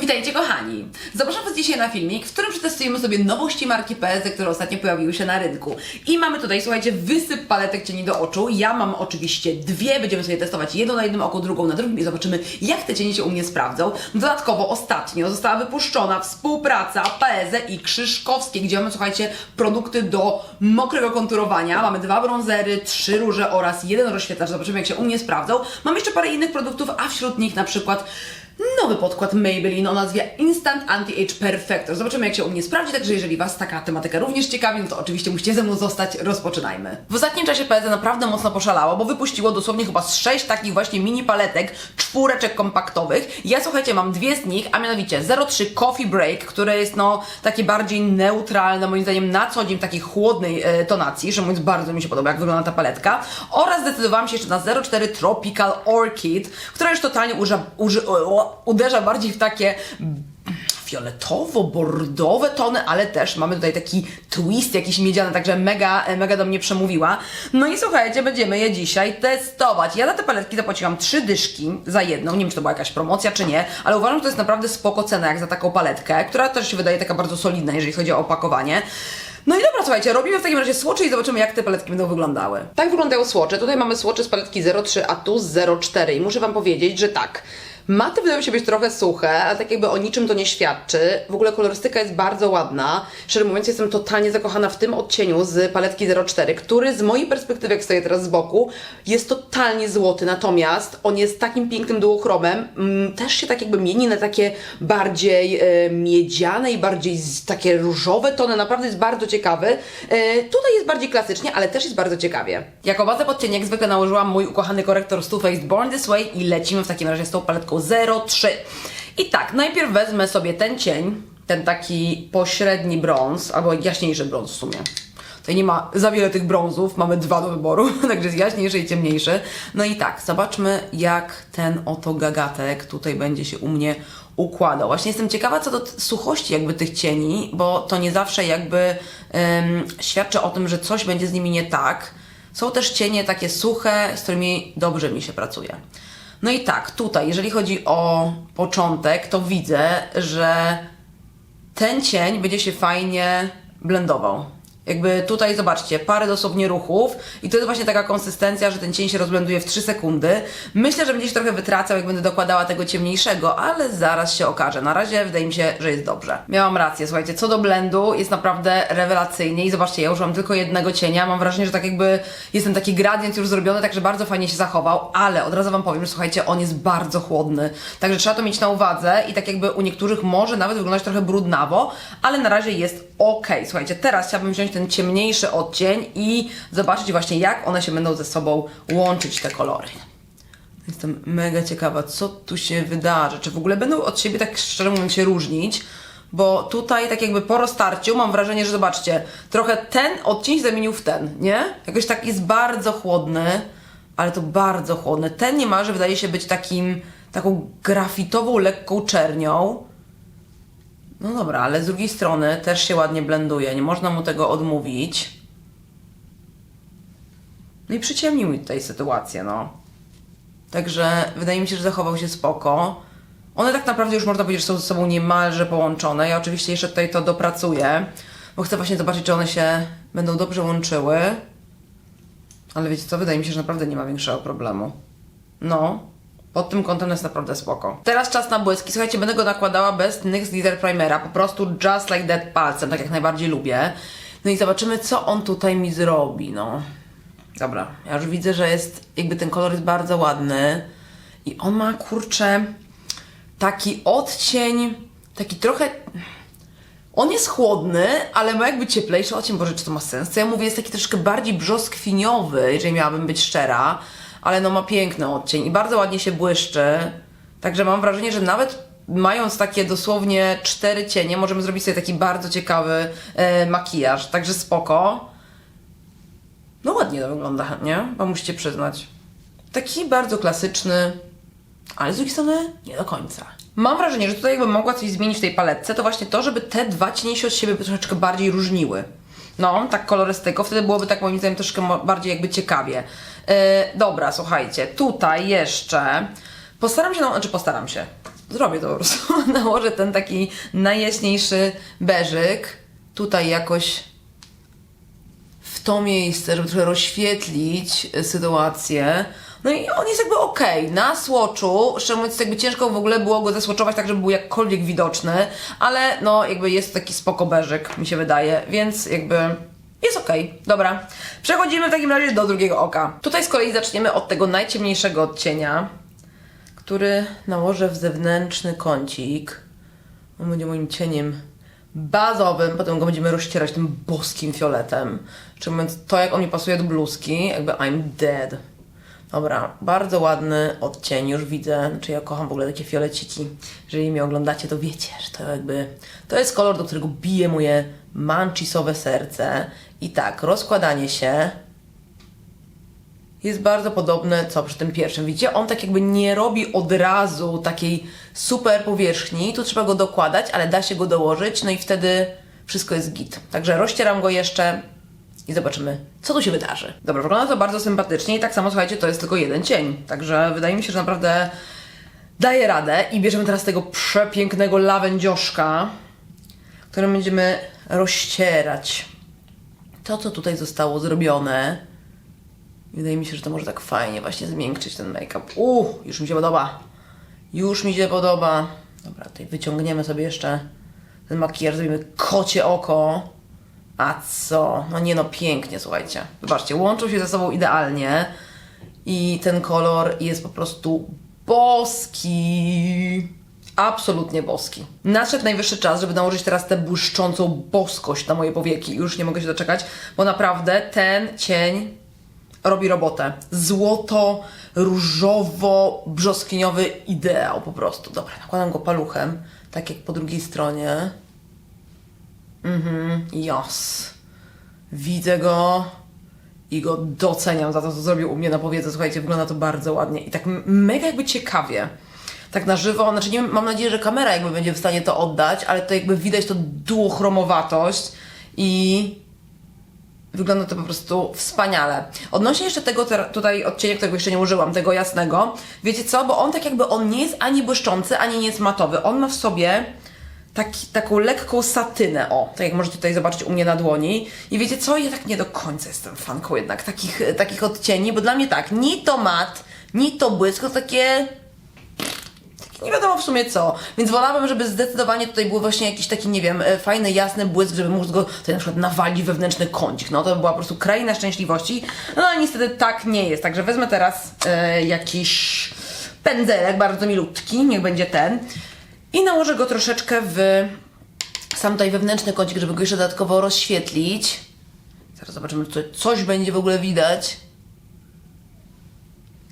Witajcie kochani! Zapraszam Was dzisiaj na filmik, w którym przetestujemy sobie nowości marki PSD, które ostatnio pojawiły się na rynku. I mamy tutaj, słuchajcie, wysyp paletek cieni do oczu. Ja mam oczywiście dwie, będziemy sobie testować jedną na jednym oku, drugą na drugim i zobaczymy, jak te cienie się u mnie sprawdzą. Dodatkowo ostatnio została wypuszczona współpraca PSD i Krzyżkowskiej, gdzie mamy, słuchajcie, produkty do mokrego konturowania. Mamy dwa brązery, trzy róże oraz jeden rozświetlacz. Zobaczymy, jak się u mnie sprawdzą. Mam jeszcze parę innych produktów, a wśród nich na przykład nowy podkład Maybelline o nazwie Instant Anti-Age Perfector. Zobaczymy, jak się u mnie sprawdzi, także jeżeli Was taka tematyka również ciekawi, no to oczywiście musicie ze mną zostać. Rozpoczynajmy. W ostatnim czasie PZ naprawdę mocno poszalało, bo wypuściło dosłownie chyba z sześć takich właśnie mini paletek, czwóreczek kompaktowych. Ja słuchajcie, mam dwie z nich, a mianowicie 03 Coffee Break, które jest no takie bardziej neutralne, moim zdaniem na co dzień takiej chłodnej e, tonacji, że mówiąc bardzo mi się podoba, jak wygląda ta paletka. Oraz zdecydowałam się jeszcze na 04 Tropical Orchid, która już totalnie uża, uży, uderza bardziej w takie fioletowo-bordowe tony, ale też mamy tutaj taki twist jakiś miedziany, także mega, mega do mnie przemówiła. No i słuchajcie, będziemy je dzisiaj testować. Ja za te paletki zapłaciłam trzy dyszki za jedną, nie wiem czy to była jakaś promocja czy nie, ale uważam, że to jest naprawdę spoko cena jak za taką paletkę, która też się wydaje taka bardzo solidna, jeżeli chodzi o opakowanie. No i dobra, słuchajcie, robimy w takim razie słocze i zobaczymy, jak te paletki będą wyglądały. Tak wyglądają słocze. Tutaj mamy słocze z paletki 03, a tu z 04. I muszę Wam powiedzieć, że tak. Maty wydają się być trochę suche, ale tak jakby o niczym to nie świadczy. W ogóle kolorystyka jest bardzo ładna. Szczerze mówiąc, jestem totalnie zakochana w tym odcieniu z paletki 04, który z mojej perspektywy, jak stoję teraz z boku, jest totalnie złoty. Natomiast on jest takim pięknym duochromem. Mm, też się tak jakby mieni na takie bardziej e, miedziane i bardziej takie różowe tony. Naprawdę jest bardzo ciekawy. E, tutaj jest bardziej klasycznie, ale też jest bardzo ciekawie. Jako bazę pod cień, jak zwykle nałożyłam mój ukochany korektor Too Faced Born This Way i lecimy w takim razie z tą paletką 03. I tak, najpierw wezmę sobie ten cień, ten taki pośredni brąz, albo jaśniejszy brąz w sumie. Tutaj nie ma za wiele tych brązów, mamy dwa do wyboru, także jest jaśniejszy i ciemniejszy. No i tak, zobaczmy jak ten oto gagatek tutaj będzie się u mnie układał. Właśnie jestem ciekawa co do suchości jakby tych cieni, bo to nie zawsze jakby świadczy o tym, że coś będzie z nimi nie tak. Są też cienie takie suche, z którymi dobrze mi się pracuje. No i tak, tutaj, jeżeli chodzi o początek, to widzę, że ten cień będzie się fajnie blendował. Jakby tutaj zobaczcie, parę dosłownie ruchów i to jest właśnie taka konsystencja, że ten cień się rozblenduje w 3 sekundy. Myślę, że będzie się trochę wytracał, jak będę dokładała tego ciemniejszego, ale zaraz się okaże. Na razie wydaje mi się, że jest dobrze. Miałam rację, słuchajcie, co do blendu jest naprawdę rewelacyjnie i zobaczcie, ja użyłam tylko jednego cienia. Mam wrażenie, że tak jakby jest ten taki gradient już zrobiony, także bardzo fajnie się zachował, ale od razu Wam powiem, że słuchajcie, on jest bardzo chłodny, także trzeba to mieć na uwadze i tak jakby u niektórych może nawet wyglądać trochę brudnawo, ale na razie jest ok. Słuchajcie, teraz chciałabym wziąć ten ciemniejszy odcień i zobaczyć właśnie jak one się będą ze sobą łączyć, te kolory. Jestem mega ciekawa, co tu się wydarzy. Czy w ogóle będą od siebie tak szczerze mówiąc się różnić? Bo tutaj tak jakby po roztarciu mam wrażenie, że zobaczcie, trochę ten odcień zamienił w ten, nie? Jakoś tak jest bardzo chłodny, ale to bardzo chłodny. Ten niemalże wydaje się być takim, taką grafitową, lekką czernią. No dobra, ale z drugiej strony też się ładnie blenduje, nie można mu tego odmówić. No i przyciemnił mi tutaj sytuację, no. Także wydaje mi się, że zachował się spoko. One tak naprawdę już można powiedzieć, że są ze sobą niemalże połączone. Ja oczywiście jeszcze tutaj to dopracuję, bo chcę właśnie zobaczyć, czy one się będą dobrze łączyły. Ale wiecie co, wydaje mi się, że naprawdę nie ma większego problemu. No, pod tym kątem jest naprawdę spoko. Teraz czas na błyski. Słuchajcie, będę go nakładała bez NYX Glitter Primera. Po prostu just like that palcem, tak jak najbardziej lubię. No i zobaczymy, co on tutaj mi zrobi, no. Dobra, ja już widzę, że jest, jakby ten kolor jest bardzo ładny. I on ma, kurczę, taki odcień, taki trochę... On jest chłodny, ale ma jakby cieplejszy odcień, Boże, czy to ma sens? Co ja mówię, jest taki troszkę bardziej brzoskwiniowy, jeżeli miałabym być szczera, ale no ma piękny odcień i bardzo ładnie się błyszczy. Także mam wrażenie, że nawet mając takie dosłownie cztery cienie, możemy zrobić sobie taki bardzo ciekawy e, makijaż, także spoko. No ładnie to wygląda, nie? Bo musicie przyznać. Taki bardzo klasyczny, ale z drugiej strony nie do końca. Mam wrażenie, że tutaj jakbym mogła coś zmienić w tej paletce, to właśnie to, żeby te dwa cienie się od siebie troszeczkę bardziej różniły. No, tak kolorystyką, wtedy byłoby tak moim zdaniem troszkę bardziej jakby ciekawie. Yy, dobra, słuchajcie, tutaj jeszcze postaram się, no, znaczy postaram się. zrobię to po prostu. Nałożę ten taki najjaśniejszy beżyk. Tutaj jakoś w to miejsce, żeby trochę rozświetlić y, sytuację. No i on jest jakby okej. Na słoczu, szczerze mówiąc, jakby ciężko w ogóle było go zesłoczować tak, żeby był jakkolwiek widoczny, ale no jakby jest taki spoko beżyk, mi się wydaje, więc jakby jest okej. Dobra. Przechodzimy w takim razie do drugiego oka. Tutaj z kolei zaczniemy od tego najciemniejszego odcienia, który nałożę w zewnętrzny kącik. On będzie moim cieniem bazowym, potem go będziemy rozcierać tym boskim fioletem. Czyli mówiąc, to jak on mi pasuje do bluzki, jakby I'm dead. Dobra, bardzo ładny odcień, już widzę, znaczy ja kocham w ogóle takie fioleciki. Jeżeli mnie oglądacie, to wiecie, że to jakby, to jest kolor, do którego bije moje manchisowe serce. I tak, rozkładanie się, jest bardzo podobne co przy tym pierwszym. Widzicie, on tak jakby nie robi od razu takiej super powierzchni. Tu trzeba go dokładać, ale da się go dołożyć, no i wtedy wszystko jest git. Także rozcieram go jeszcze i zobaczymy, co tu się wydarzy. Dobra, wygląda to bardzo sympatycznie i tak samo, słuchajcie, to jest tylko jeden cień. Także wydaje mi się, że naprawdę daje radę. I bierzemy teraz tego przepięknego lawędzioszka, którym będziemy rozcierać to, co tutaj zostało zrobione. Wydaje mi się, że to może tak fajnie właśnie zmiękczyć ten make-up. Uuu, już mi się podoba. Już mi się podoba. Dobra, tutaj wyciągniemy sobie jeszcze ten makijaż, zrobimy kocie oko. A co? No nie no, pięknie, słuchajcie. Zobaczcie, łączą się ze sobą idealnie. I ten kolor jest po prostu boski. Absolutnie boski. Nadszedł najwyższy czas, żeby nałożyć teraz tę błyszczącą boskość na moje powieki. Już nie mogę się doczekać, bo naprawdę ten cień robi robotę. Złoto, różowo, brzoskwiniowy ideał po prostu. Dobra, nakładam go paluchem, tak jak po drugiej stronie. Mhm, jas. Widzę go i go doceniam za to, co zrobił u mnie na powiece. Słuchajcie, wygląda to bardzo ładnie i tak mega jakby ciekawie. Tak na żywo, znaczy nie, mam nadzieję, że kamera jakby będzie w stanie to oddać, ale to jakby widać to duochromowatość i Wygląda to po prostu wspaniale. Odnośnie jeszcze tego ter- tutaj odcienia, którego jeszcze nie użyłam, tego jasnego. Wiecie co? Bo on tak jakby, on nie jest ani błyszczący, ani nie jest matowy. On ma w sobie taki, taką lekką satynę, o, tak jak możecie tutaj zobaczyć u mnie na dłoni. I wiecie co? Ja tak nie do końca jestem fanką jednak takich, takich odcieni, bo dla mnie tak, ni to mat, ni to błysk, to takie nie wiadomo w sumie co. Więc wolałabym, żeby zdecydowanie tutaj był właśnie jakiś taki, nie wiem, e, fajny, jasny błysk, żeby móc go tutaj na przykład nawalić wewnętrzny kącik. No to by była po prostu kraina szczęśliwości. No ale niestety tak nie jest. Także wezmę teraz e, jakiś pędzelek bardzo milutki, niech będzie ten. I nałożę go troszeczkę w sam tutaj wewnętrzny kącik, żeby go jeszcze dodatkowo rozświetlić. Zaraz zobaczymy, czy coś będzie w ogóle widać.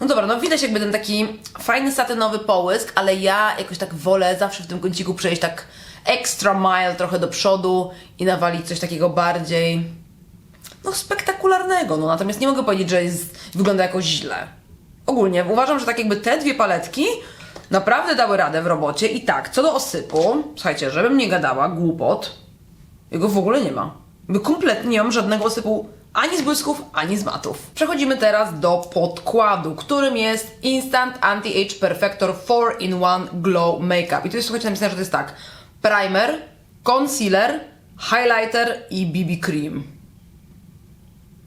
No dobra, no widać jakby ten taki fajny satynowy połysk, ale ja jakoś tak wolę zawsze w tym kąciku przejść tak extra mile trochę do przodu i nawalić coś takiego bardziej no spektakularnego, no natomiast nie mogę powiedzieć, że jest, wygląda jakoś źle. Ogólnie uważam, że tak jakby te dwie paletki naprawdę dały radę w robocie i tak, co do osypu, słuchajcie, żebym nie gadała głupot, jego w ogóle nie ma. Jakby kompletnie nie mam żadnego osypu ani z błysków, ani z matów. Przechodzimy teraz do podkładu, którym jest Instant Anti-Age Perfector 4-in-1 Glow Makeup. I tu jest, słuchajcie, napisane, że to jest tak. Primer, concealer, highlighter i BB cream.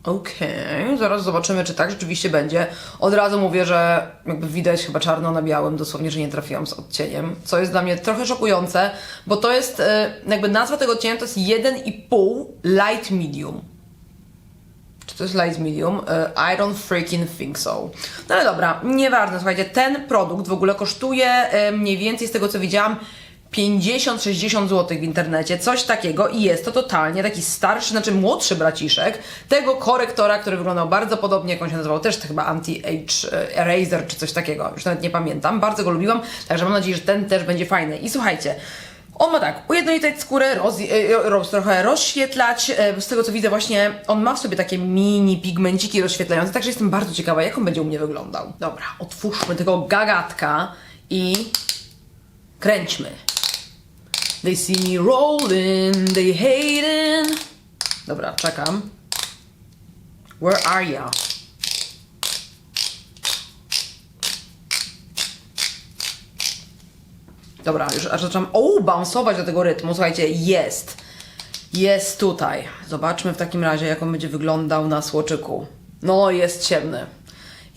Okej, zaraz zobaczymy, czy tak rzeczywiście będzie. Od razu mówię, że jakby widać chyba czarno na białym, dosłownie, że nie trafiłam z odcieniem, co jest dla mnie trochę szokujące, bo to jest, e, jakby nazwa tego odcienia to jest 1,5 light medium. Czy to jest light medium? E, I don't freaking think so. No ale dobra, nieważne, słuchajcie, ten produkt w ogóle kosztuje e, mniej więcej z tego co widziałam 50-60 zł w internecie, coś takiego i jest to totalnie taki starszy, znaczy młodszy braciszek tego korektora, który wyglądał bardzo podobnie, jak on się nazywał, też chyba Anti-Age e, Eraser czy coś takiego, już nawet nie pamiętam, bardzo go lubiłam, także mam nadzieję, że ten też będzie fajny. I słuchajcie, on ma tak, ujednolicać skórę, roz, e, roz, trochę rozświetlać. E, Z tego co widzę, właśnie on ma w sobie takie mini pigmenciki rozświetlające, także jestem bardzo ciekawa, jak on będzie u mnie wyglądał. Dobra, otwórzmy tego gagatka i kręćmy. They see me rolling, they hating. Dobra, czekam. Where are ya? Dobra, już aż zaczynam o, bounce'ować do tego rytmu. Słuchajcie, jest. Jest tutaj. Zobaczmy w takim razie, jak on będzie wyglądał na słoczyku. No, jest ciemny.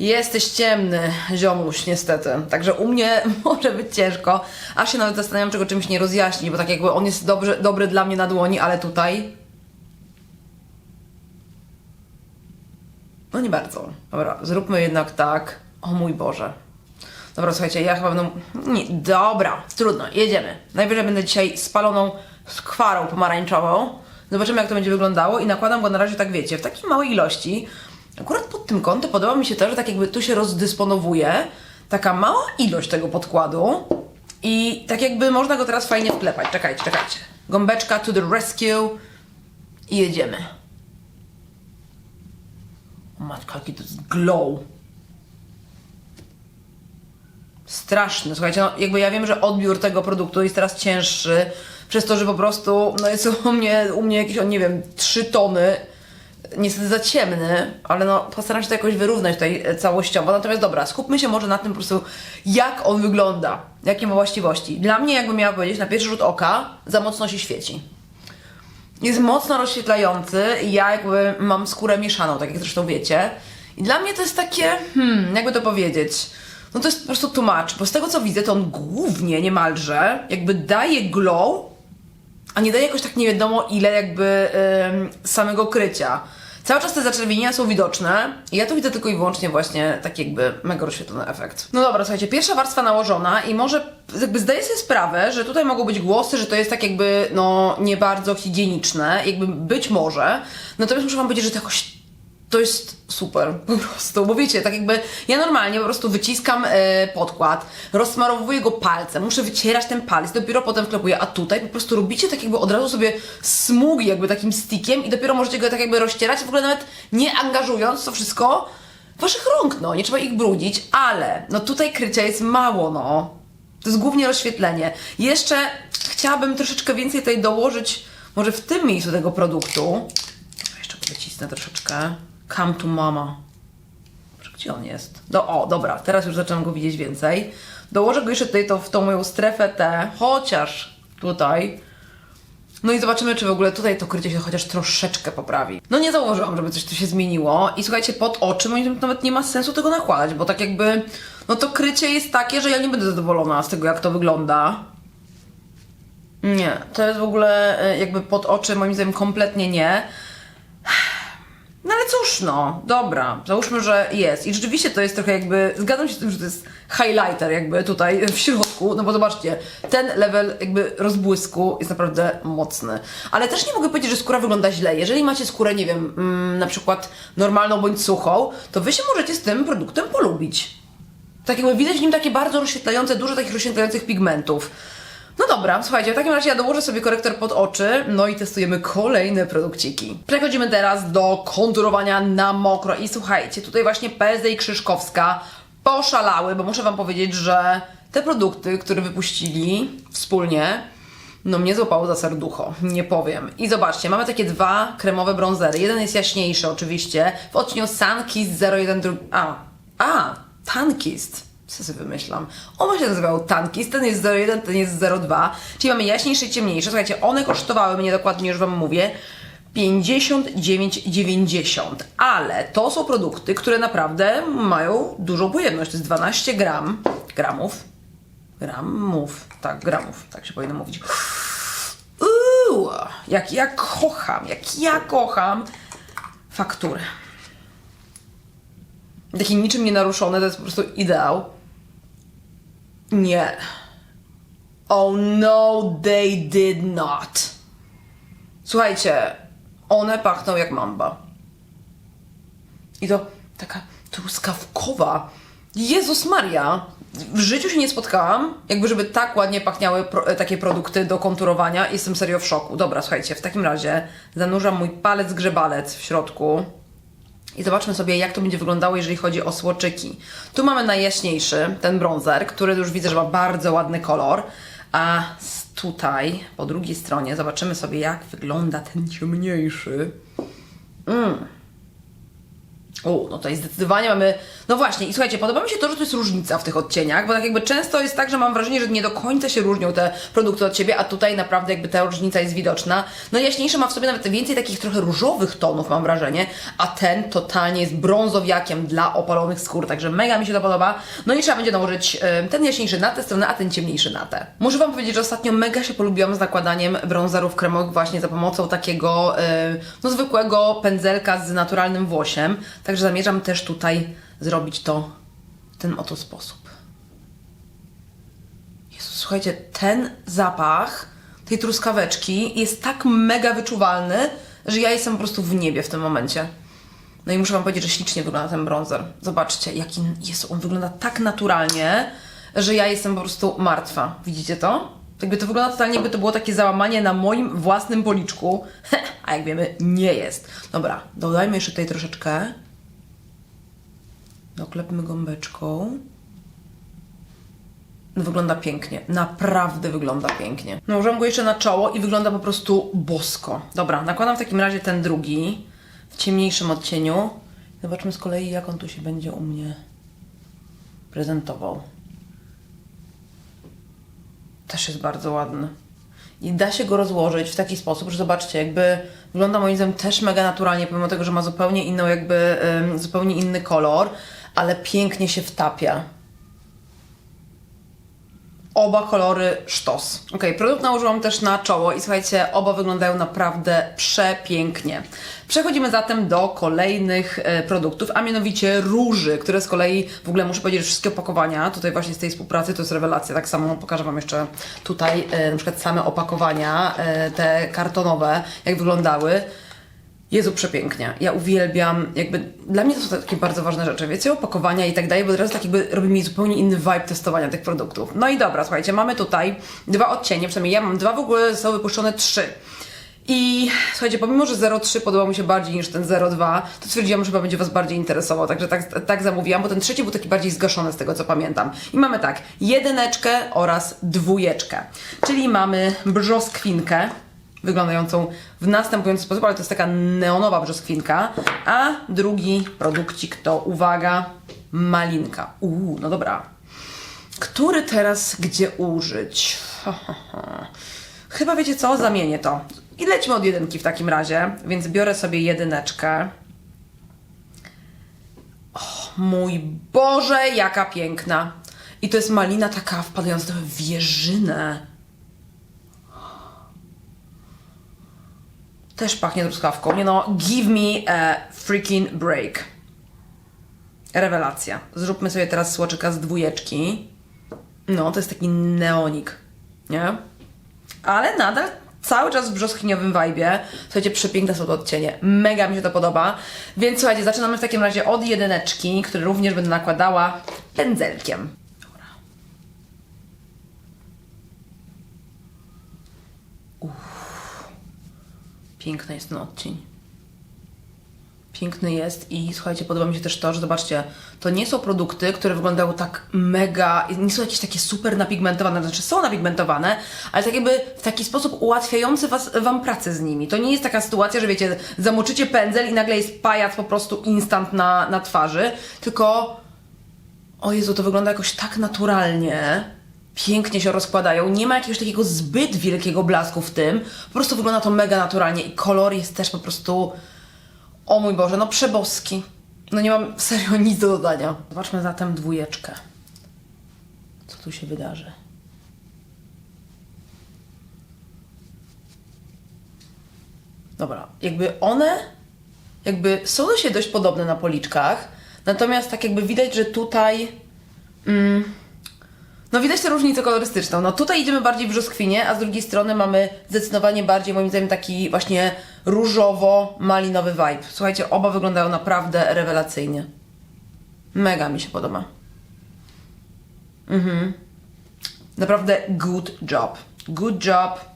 Jesteś ciemny, ziomuś, niestety. Także u mnie może być ciężko. Aż się nawet zastanawiam, czego czymś nie rozjaśni, bo tak jakby on jest dobry, dobry dla mnie na dłoni, ale tutaj... No nie bardzo. Dobra, zróbmy jednak tak. O mój Boże. Dobra, słuchajcie, ja chyba będę... Nie, dobra, trudno, jedziemy. Najwyżej będę dzisiaj spaloną skwarą pomarańczową. Zobaczymy, jak to będzie wyglądało i nakładam go na razie, tak wiecie, w takiej małej ilości. Akurat pod tym kątem podoba mi się to, że tak jakby tu się rozdysponowuje taka mała ilość tego podkładu i tak jakby można go teraz fajnie wklepać. Czekajcie, czekajcie. Gąbeczka to the rescue i jedziemy. Matka, jaki to jest glow. Straszny, słuchajcie, no jakby ja wiem, że odbiór tego produktu jest teraz cięższy, przez to, że po prostu, no jest u mnie, u mnie jakieś, o nie wiem, 3 tony, niestety za ciemny, ale no postaram się to jakoś wyrównać tutaj e, całościowo, natomiast dobra, skupmy się może na tym po prostu, jak on wygląda, jakie ma właściwości. Dla mnie, jakbym miała powiedzieć, na pierwszy rzut oka, za mocno się świeci. Jest mocno rozświetlający i ja jakby mam skórę mieszaną, tak jak zresztą wiecie. I dla mnie to jest takie, hmm, jakby to powiedzieć, no to jest po prostu tłumacz, bo z tego co widzę, to on głównie niemalże jakby daje glow, a nie daje jakoś tak nie wiadomo ile jakby ym, samego krycia. Cały czas te zaczerwienienia są widoczne i ja tu widzę tylko i wyłącznie właśnie taki jakby mega rozświetlony efekt. No dobra, słuchajcie, pierwsza warstwa nałożona i może jakby zdaję sobie sprawę, że tutaj mogą być głosy, że to jest tak jakby no nie bardzo higieniczne, jakby być może. Natomiast muszę wam powiedzieć, że to jakoś to jest super, po prostu, bo wiecie, tak jakby ja normalnie po prostu wyciskam e, podkład, rozsmarowuję go palcem, muszę wycierać ten palec, dopiero potem wklepuję, a tutaj po prostu robicie tak jakby od razu sobie smugi jakby takim stickiem i dopiero możecie go tak jakby rozcierać, w ogóle nawet nie angażując to wszystko waszych rąk, no, nie trzeba ich brudzić, ale no tutaj krycia jest mało, no. To jest głównie rozświetlenie. Jeszcze chciałabym troszeczkę więcej tutaj dołożyć, może w tym miejscu tego produktu, jeszcze go wycisnę troszeczkę. Come to mama. Gdzie on jest? No o, dobra, teraz już zaczynam go widzieć więcej. Dołożę go jeszcze tutaj to, w tą moją strefę T, chociaż tutaj. No i zobaczymy, czy w ogóle tutaj to krycie się chociaż troszeczkę poprawi. No nie zauważyłam, żeby coś tu się zmieniło. I słuchajcie, pod oczy moim zdaniem nawet nie ma sensu tego nakładać, bo tak jakby, no to krycie jest takie, że ja nie będę zadowolona z tego, jak to wygląda. Nie, to jest w ogóle e, jakby pod oczy moim zdaniem kompletnie nie. No ale cóż, no, dobra, załóżmy, że jest. I rzeczywiście to jest trochę jakby, zgadzam się z tym, że to jest highlighter jakby tutaj w środku, no bo zobaczcie, ten level jakby rozbłysku jest naprawdę mocny. Ale też nie mogę powiedzieć, że skóra wygląda źle. Jeżeli macie skórę, nie wiem, mm, na przykład normalną bądź suchą, to wy się możecie z tym produktem polubić. Tak jakby widać w nim takie bardzo rozświetlające, dużo takich rozświetlających pigmentów. No dobra, słuchajcie, w takim razie ja dołożę sobie korektor pod oczy, no i testujemy kolejne produkciki. Przechodzimy teraz do konturowania na mokro i słuchajcie, tutaj właśnie PSD i Krzyżkowska poszalały, bo muszę wam powiedzieć, że te produkty, które wypuścili wspólnie, no mnie złapało za serducho, nie powiem. I zobaczcie, mamy takie dwa kremowe bronzery. Jeden jest jaśniejszy oczywiście, w odcieniu Sunkist 01, drugi... A, a, Tankist. Co sobie wymyślam? On się nazywał Tankist, ten jest 01, ten jest 02, czyli mamy jaśniejsze i ciemniejsze. Słuchajcie, one kosztowały mnie dokładnie, już Wam mówię, 59,90, ale to są produkty, które naprawdę mają dużą pojemność. To jest 12 gram, gramów, gramów, tak, gramów, tak się powinno mówić. Uuu, jak ja kocham, jak ja kocham faktury. Takie niczym nie naruszone, to jest po prostu ideał. Nie. Oh no, they did not. Słuchajcie, one pachną jak mamba. I to taka truskawkowa. Jezus Maria! W życiu się nie spotkałam, jakby żeby tak ładnie pachniały pro, e, takie produkty do konturowania. Jestem serio w szoku. Dobra, słuchajcie, w takim razie zanurzam mój palec grzebalec w środku. I zobaczmy sobie, jak to będzie wyglądało, jeżeli chodzi o słoczyki. Tu mamy najjaśniejszy, ten bronzer, który już widzę, że ma bardzo ładny kolor. A tutaj, po drugiej stronie, zobaczymy sobie, jak wygląda ten ciemniejszy. Mm. O, no tutaj zdecydowanie mamy. No właśnie, i słuchajcie, podoba mi się to, że tu jest różnica w tych odcieniach, bo tak jakby często jest tak, że mam wrażenie, że nie do końca się różnią te produkty od siebie, a tutaj naprawdę jakby ta różnica jest widoczna. No jaśniejszy ma w sobie nawet więcej takich trochę różowych tonów, mam wrażenie, a ten totalnie jest brązowiakiem dla opalonych skór, także mega mi się to podoba. No i trzeba będzie nałożyć e, ten jaśniejszy na tę stronę, a ten ciemniejszy na tę. Muszę Wam powiedzieć, że ostatnio mega się polubiłam z nakładaniem brązerów kremowych właśnie za pomocą takiego e, no zwykłego pędzelka z naturalnym włosiem. Także zamierzam też tutaj zrobić to w ten oto sposób. Jezu, słuchajcie, ten zapach tej truskaweczki jest tak mega wyczuwalny, że ja jestem po prostu w niebie w tym momencie. No i muszę Wam powiedzieć, że ślicznie wygląda ten bronzer. Zobaczcie, jaki jest, on wygląda tak naturalnie, że ja jestem po prostu martwa. Widzicie to? Jakby to wygląda totalnie, jakby to było takie załamanie na moim własnym policzku, a jak wiemy, nie jest. Dobra, dodajmy jeszcze tutaj troszeczkę. Doklepmy gąbeczką. No, wygląda pięknie. Naprawdę wygląda pięknie. Nałożyłam go jeszcze na czoło i wygląda po prostu bosko. Dobra, nakładam w takim razie ten drugi w ciemniejszym odcieniu. Zobaczmy z kolei, jak on tu się będzie u mnie prezentował. Też jest bardzo ładny. I da się go rozłożyć w taki sposób, że zobaczcie, jakby wygląda moim zdaniem też mega naturalnie, pomimo tego, że ma zupełnie inną jakby, zupełnie inny kolor, ale pięknie się wtapia. Oba kolory sztos. Ok, produkt nałożyłam też na czoło i słuchajcie, oba wyglądają naprawdę przepięknie. Przechodzimy zatem do kolejnych e, produktów, a mianowicie róży, które z kolei w ogóle muszę powiedzieć, że wszystkie opakowania, tutaj właśnie z tej współpracy to jest rewelacja, tak samo pokażę Wam jeszcze tutaj e, na przykład same opakowania, e, te kartonowe, jak wyglądały. Jezu, przepięknie. Ja uwielbiam, jakby, dla mnie to są takie bardzo ważne rzeczy, wiecie, opakowania i tak dalej, bo teraz tak jakby robi mi zupełnie inny vibe testowania tych produktów. No i dobra, słuchajcie, mamy tutaj dwa odcienie, przynajmniej ja mam dwa, w ogóle są wypuszczone trzy. I słuchajcie, pomimo, że 0,3 podobał mi się bardziej niż ten 0,2, to stwierdziłam, że chyba będzie Was bardziej interesował, także tak, tak zamówiłam, bo ten trzeci był taki bardziej zgaszony z tego, co pamiętam. I mamy tak, jedyneczkę oraz dwójeczkę, czyli mamy brzoskwinkę, wyglądającą w następujący sposób, ale to jest taka neonowa brzoskwinka, a drugi produkcik to, uwaga, malinka. Uuu, no dobra. Który teraz gdzie użyć? Chyba wiecie co? Zamienię to. I lećmy od jedynki w takim razie, więc biorę sobie jedyneczkę. O, mój Boże, jaka piękna. I to jest malina taka wpadająca w wieżynę. Też pachnie truskawką. Nie no, give me a freaking break. Rewelacja. Zróbmy sobie teraz słoczyka z dwójeczki. No, to jest taki neonik, nie? Ale nadal cały czas w brzoskwiniowym vibe. Słuchajcie, przepiękne są to odcienie. Mega mi się to podoba. Więc słuchajcie, zaczynamy w takim razie od jedyneczki, który również będę nakładała pędzelkiem. Piękny jest ten odcień. Piękny jest i słuchajcie, podoba mi się też to, że zobaczcie, to nie są produkty, które wyglądają tak mega, nie są jakieś takie super napigmentowane, znaczy są napigmentowane, ale tak jakby w taki sposób ułatwiający was, wam pracę z nimi. To nie jest taka sytuacja, że wiecie, zamoczycie pędzel i nagle jest pajac po prostu instant na, na twarzy, tylko o Jezu, to wygląda jakoś tak naturalnie. Pięknie się rozkładają. Nie ma jakiegoś takiego zbyt wielkiego blasku w tym. Po prostu wygląda to mega naturalnie i kolor jest też po prostu. O mój Boże, no przeboski. No nie mam serio nic do dodania. Zobaczmy zatem dwójeczkę. Co tu się wydarzy? Dobra, jakby one jakby są do siebie dość podobne na policzkach, natomiast tak jakby widać, że tutaj mm, no widać tę różnicę kolorystyczną. No tutaj idziemy bardziej w brzoskwinie, a z drugiej strony mamy zdecydowanie bardziej moim zdaniem taki właśnie różowo-malinowy vibe. Słuchajcie, oba wyglądają naprawdę rewelacyjnie. Mega mi się podoba. Mhm. Naprawdę good job. Good job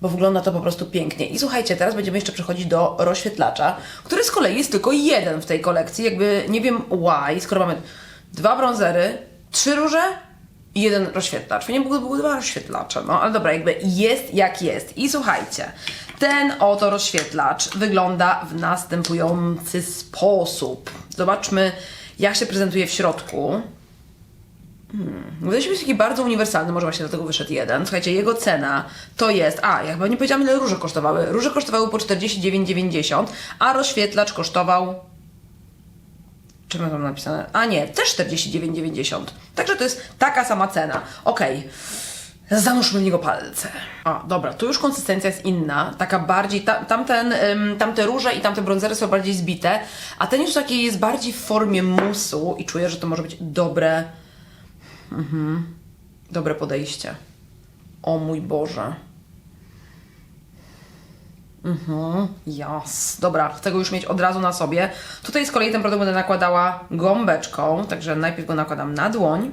bo wygląda to po prostu pięknie. I słuchajcie, teraz będziemy jeszcze przechodzić do rozświetlacza, który z kolei jest tylko jeden w tej kolekcji. Jakby nie wiem why, skoro mamy dwa bronzery, trzy róże i jeden rozświetlacz. Fajnie były, były dwa rozświetlacze, no ale dobra, jakby jest jak jest. I słuchajcie, ten oto rozświetlacz wygląda w następujący sposób. Zobaczmy, jak się prezentuje w środku. Wydaje się być taki bardzo uniwersalny, może właśnie dlatego wyszedł jeden. Słuchajcie, jego cena to jest. A, ja chyba nie powiedziałam, ile róże kosztowały. Róże kosztowały po 49,90, a rozświetlacz kosztował. Czym ja mam napisane? A nie, też 49,90. Także to jest taka sama cena. Okej. Zanurzmy w niego palce. A, dobra, tu już konsystencja jest inna, taka bardziej, ta, tamten, ym, tamte róże i tamte bronzery są bardziej zbite, a ten już taki jest bardziej w formie musu i czuję, że to może być dobre, dobre podejście. O mój Boże. Mhm, jas. Dobra, chcę go już mieć od razu na sobie. Tutaj z kolei ten produkt będę nakładała gąbeczką, także najpierw go nakładam na dłoń,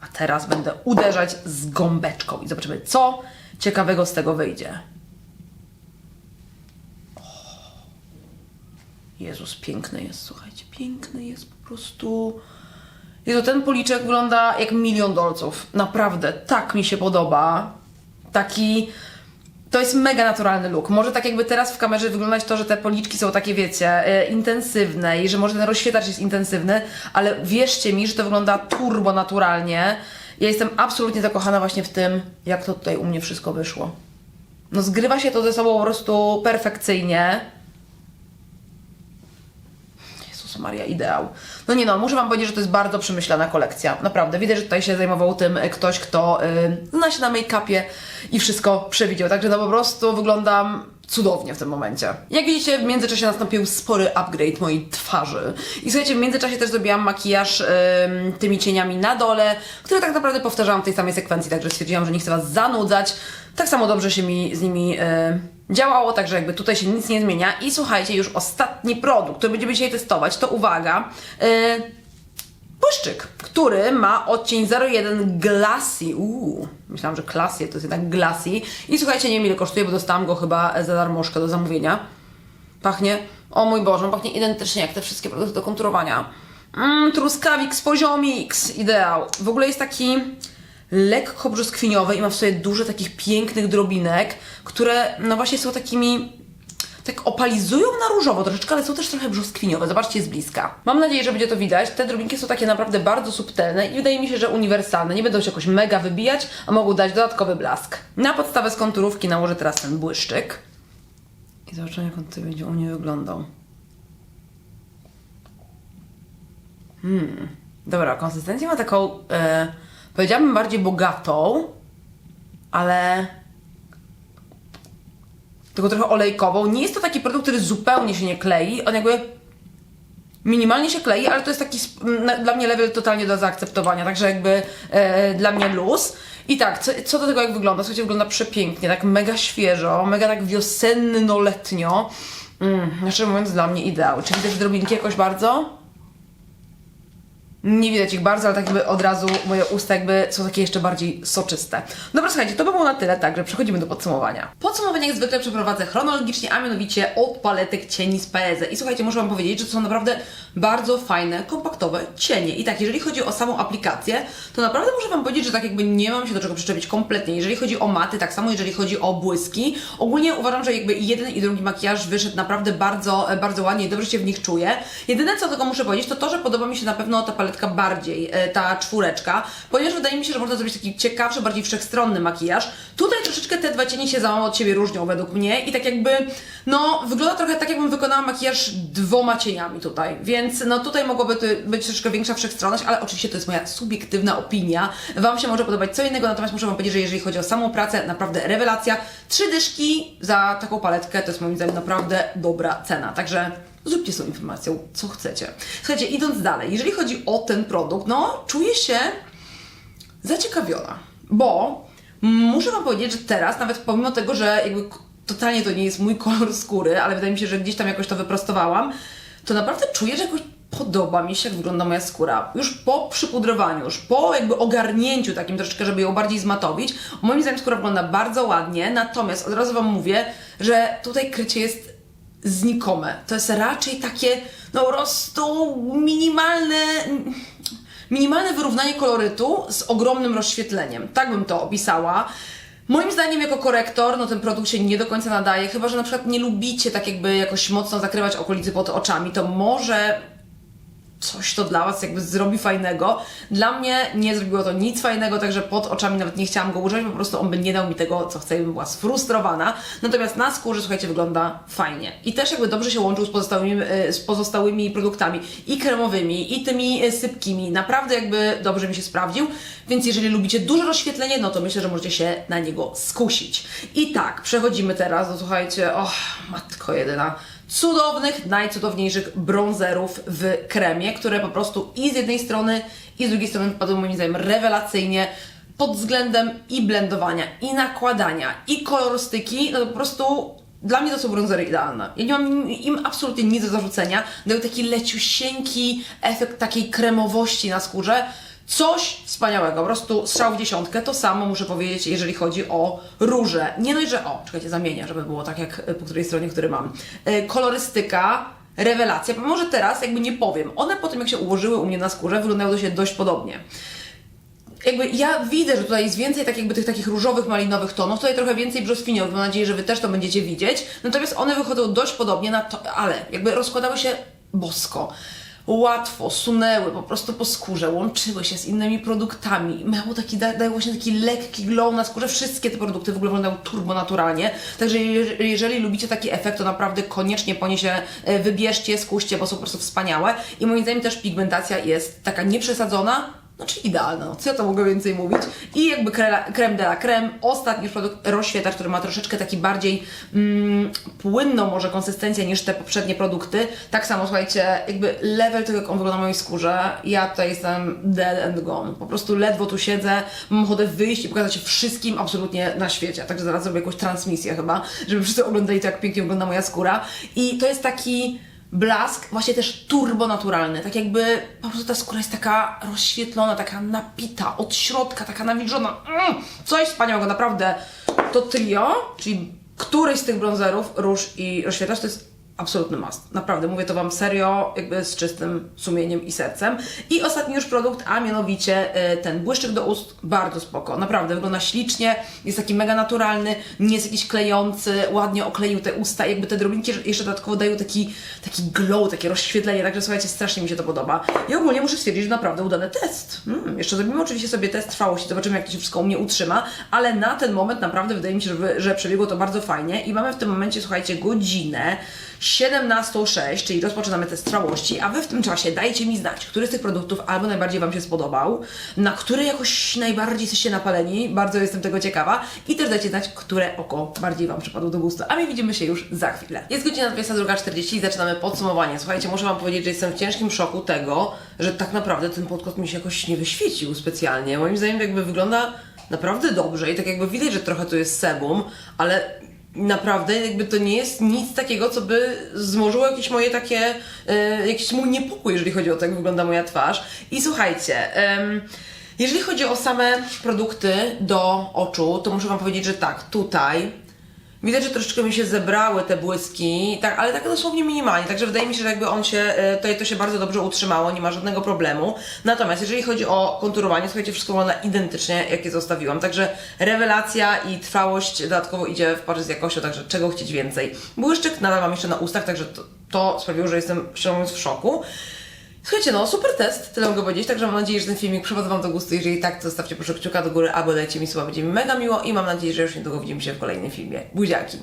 a teraz będę uderzać z gąbeczką i zobaczymy, co ciekawego z tego wyjdzie. Jezus, piękny jest, słuchajcie, piękny jest po prostu. Jezu, ten policzek wygląda jak milion dolców. Naprawdę, tak mi się podoba. Taki. To jest mega naturalny look. Może tak jakby teraz w kamerze wyglądać to, że te policzki są takie, wiecie, e, intensywne i że może ten rozświetlacz jest intensywny, ale wierzcie mi, że to wygląda turbo naturalnie. Ja jestem absolutnie zakochana właśnie w tym, jak to tutaj u mnie wszystko wyszło. No zgrywa się to ze sobą po prostu perfekcyjnie. Jezus Maria, ideał. No nie no, muszę Wam powiedzieć, że to jest bardzo przemyślana kolekcja. Naprawdę, widać, że tutaj się zajmował tym e, ktoś, kto y, zna się na make-upie i wszystko przewidział. Także no po prostu wyglądam cudownie w tym momencie. Jak widzicie, w międzyczasie nastąpił spory upgrade mojej twarzy. I słuchajcie, w międzyczasie też zrobiłam makijaż ym, tymi cieniami na dole, które tak naprawdę powtarzałam w tej samej sekwencji, także stwierdziłam, że nie chcę Was zanudzać. Tak samo dobrze się mi z nimi y, działało, także jakby tutaj się nic nie zmienia. I słuchajcie, już ostatni produkt, który będziemy dzisiaj testować, to uwaga, y, błyszczyk, który ma odcień 01 Glassy. Uuu, myślałam, że Classy to jest jednak Glassy. I słuchajcie, nie wiem ile kosztuje, bo dostałam go chyba za darmożkę do zamówienia. Pachnie, o mój Boże, pachnie identycznie jak te wszystkie produkty do konturowania. Mmm, truskawik z poziomix, ideał. W ogóle jest taki lekko brzoskwiniowy i ma w sobie dużo takich pięknych drobinek, które no właśnie są takimi tak opalizują na różowo troszeczkę, ale są też trochę brzoskwiniowe. Zobaczcie z bliska. Mam nadzieję, że będzie to widać. Te drobinki są takie naprawdę bardzo subtelne i wydaje mi się, że uniwersalne. Nie będą się jakoś mega wybijać, a mogą dać dodatkowy blask. Na podstawę skonturówki nałożę teraz ten błyszczyk. I zobaczymy, jak on tutaj będzie u mnie wyglądał. Hmm. Dobra, konsystencję ma taką, e, powiedziałabym bardziej bogatą, ale tylko trochę olejkową. Nie jest to taki produkt, który zupełnie się nie klei. On jakby minimalnie się klei, ale to jest taki dla mnie level totalnie do zaakceptowania, także jakby e, dla mnie luz. I tak, co, co do tego jak wygląda? Słuchajcie, wygląda przepięknie, tak mega świeżo, mega tak wiosenno-letnio. Mm, mówiąc, dla mnie ideał. Czy widać drobinki jakoś bardzo? Nie widać ich bardzo, ale tak jakby od razu moje usta jakby są takie jeszcze bardziej soczyste. Dobra, słuchajcie, to by było na tyle, także przechodzimy do podsumowania. Podsumowanie jak zwykle przeprowadzę chronologicznie, a mianowicie od paletek cieni z Pereze. I słuchajcie, muszę Wam powiedzieć, że to są naprawdę bardzo fajne, kompaktowe cienie. I tak, jeżeli chodzi o samą aplikację, to naprawdę muszę Wam powiedzieć, że tak jakby nie mam się do czego przyczepić kompletnie. Jeżeli chodzi o maty, tak samo jeżeli chodzi o błyski. Ogólnie uważam, że jakby jeden i drugi makijaż wyszedł naprawdę bardzo, bardzo ładnie i dobrze się w nich czuję. Jedyne co tylko muszę powiedzieć, to to, że podoba mi się na pewno ta paletka bardziej, e, ta czwóreczka, ponieważ wydaje mi się, że można zrobić taki ciekawszy, bardziej wszechstronny makijaż. Tutaj troszeczkę te dwa cienie się za mało od siebie różnią według mnie i tak jakby, no, wygląda trochę tak, jakbym wykonała makijaż dwoma cieniami tutaj, więc no tutaj mogłoby to być troszeczkę większa wszechstronność, ale oczywiście to jest moja subiektywna opinia. Wam się może podobać co innego, natomiast muszę Wam powiedzieć, że jeżeli chodzi o samą pracę, naprawdę rewelacja. Trzy dyszki za taką paletkę to jest moim zdaniem naprawdę dobra cena, także zróbcie z tą informacją, co chcecie. Słuchajcie, idąc dalej, jeżeli chodzi o ten produkt, no czuję się zaciekawiona, bo muszę Wam powiedzieć, że teraz, nawet pomimo tego, że jakby totalnie to nie jest mój kolor skóry, ale wydaje mi się, że gdzieś tam jakoś to wyprostowałam, to naprawdę czuję, że jakoś podoba mi się, jak wygląda moja skóra. Już po przypudrowaniu, już po jakby ogarnięciu takim troszeczkę, żeby ją bardziej zmatowić, moim zdaniem skóra wygląda bardzo ładnie, natomiast od razu Wam mówię, że tutaj krycie jest znikome. To jest raczej takie, no po prostu minimalne, minimalne wyrównanie kolorytu z ogromnym rozświetleniem. Tak bym to opisała. Moim zdaniem jako korektor, no ten produkt się nie do końca nadaje, chyba że na przykład nie lubicie tak jakby jakoś mocno zakrywać okolicy pod oczami, to może coś to dla Was jakby zrobi fajnego. Dla mnie nie zrobiło to nic fajnego, także pod oczami nawet nie chciałam go używać, po prostu on by nie dał mi tego, co chcę bym była sfrustrowana. Natomiast na skórze, słuchajcie, wygląda fajnie. I też jakby dobrze się łączył z pozostałymi, e, z pozostałymi produktami i kremowymi, i tymi e, sypkimi. Naprawdę jakby dobrze mi się sprawdził, więc jeżeli lubicie duże rozświetlenie, no to myślę, że możecie się na niego skusić. I tak, przechodzimy teraz do, słuchajcie, och, matko jedyna, cudownych, najcudowniejszych bronzerów w kremie, które po prostu i z jednej strony, i z drugiej strony wypadły moim zdaniem rewelacyjnie pod względem i blendowania, i nakładania, i kolorystyki, no to po prostu dla mnie to są bronzery idealne. Ja nie mam im, im absolutnie nic do zarzucenia. Dają taki leciusieńki efekt takiej kremowości na skórze. Coś wspaniałego, po prostu strzał w dziesiątkę. To samo muszę powiedzieć, jeżeli chodzi o róże. Nie dość, że o, czekajcie, zamienię, żeby było tak jak y, po której stronie, który mam. Y, Kolorystyka, rewelacja. Może teraz jakby nie powiem. One po tym, jak się ułożyły u mnie na skórze, wyglądały się dość podobnie jakby ja widzę, że tutaj jest więcej tak jakby tych takich różowych, malinowych tonów, tutaj trochę więcej brzoskwiniowych, mam nadzieję, że Wy też to będziecie widzieć, natomiast one wychodzą dość podobnie, na to, ale jakby rozkładały się bosko. Łatwo, sunęły po prostu po skórze, łączyły się z innymi produktami. Miało taki, da- dają właśnie taki lekki glow na skórze. Wszystkie te produkty w ogóle wyglądają turbo naturalnie. Także je- jeżeli lubicie taki efekt, to naprawdę koniecznie po nie się e, wybierzcie, skuście, bo są po prostu wspaniałe. I moim zdaniem też pigmentacja jest taka nieprzesadzona, znaczy idealna, no co ja to mogę więcej mówić. I jakby creme de la creme, ostatni już produkt rozświetlacz, który ma troszeczkę taki bardziej mm, płynną może konsystencję niż te poprzednie produkty. Tak samo słuchajcie, jakby level tego jak on wygląda na mojej skórze, ja tutaj jestem dead and gone. Po prostu ledwo tu siedzę, mam ochotę wyjść i pokazać wszystkim absolutnie na świecie. Także zaraz zrobię jakąś transmisję chyba, żeby wszyscy oglądali to jak pięknie wygląda moja skóra. I to jest taki blask, właśnie też turbo naturalny. Tak jakby po prostu ta skóra jest taka rozświetlona, taka napita od środka, taka nawilżona. Mm, coś wspaniałego, naprawdę. To trio, czyli któryś z tych bronzerów, róż i rozświetlacz, to jest absolutny must. Naprawdę, mówię to Wam serio, jakby z czystym sumieniem i sercem. I ostatni już produkt, a mianowicie y, ten błyszczyk do ust, bardzo spoko. Naprawdę, wygląda ślicznie, jest taki mega naturalny, nie jest jakiś klejący, ładnie okleił te usta, jakby te drobinki jeszcze dodatkowo dają taki, taki glow, takie rozświetlenie, także słuchajcie, strasznie mi się to podoba. I ogólnie muszę stwierdzić, że naprawdę udany test. Mm, jeszcze zrobimy oczywiście sobie test trwałości, zobaczymy jak to się wszystko u mnie utrzyma, ale na ten moment naprawdę wydaje mi się, że, że przebiegło to bardzo fajnie i mamy w tym momencie, słuchajcie, godzinę 17.06, czyli rozpoczynamy test trwałości, a Wy w tym czasie dajcie mi znać, który z tych produktów albo najbardziej Wam się spodobał, na który jakoś najbardziej jesteście napaleni, bardzo jestem tego ciekawa i też dajcie znać, które oko bardziej Wam przypadło do gustu, a my widzimy się już za chwilę. Jest godzina 22.40 i zaczynamy podsumowanie. Słuchajcie, muszę Wam powiedzieć, że jestem w ciężkim szoku tego, że tak naprawdę ten podkład mi się jakoś nie wyświecił specjalnie. Moim zdaniem jakby wygląda naprawdę dobrze i tak jakby widać, że trochę tu jest sebum, ale naprawdę jakby to nie jest nic takiego, co by zmorzyło jakieś moje takie, e, jakiś mój niepokój, jeżeli chodzi o to, jak wygląda moja twarz. I słuchajcie, jeżeli chodzi o same produkty do oczu, to muszę Wam powiedzieć, że tak, tutaj Widać, że troszeczkę mi się zebrały te błyski, tak, ale tak dosłownie minimalnie, także wydaje mi się, że jakby on się, e, tutaj to się bardzo dobrze utrzymało, nie ma żadnego problemu. Natomiast jeżeli chodzi o konturowanie, słuchajcie, wszystko wygląda identycznie, jak je zostawiłam, także rewelacja i trwałość dodatkowo idzie w parze z jakością, także czego chcieć więcej. Błyszczyk nadal mam jeszcze na ustach, także to, to sprawiło, że jestem szczerze mówiąc w szoku. Słuchajcie, no super test, tyle mogę powiedzieć, także mam nadzieję, że ten filmik przypadł Wam do gustu. Jeżeli tak, to zostawcie proszę kciuka do góry albo dajcie mi słowa, będzie mi mega miło i mam nadzieję, że już niedługo widzimy się w kolejnym filmie. Buziaki!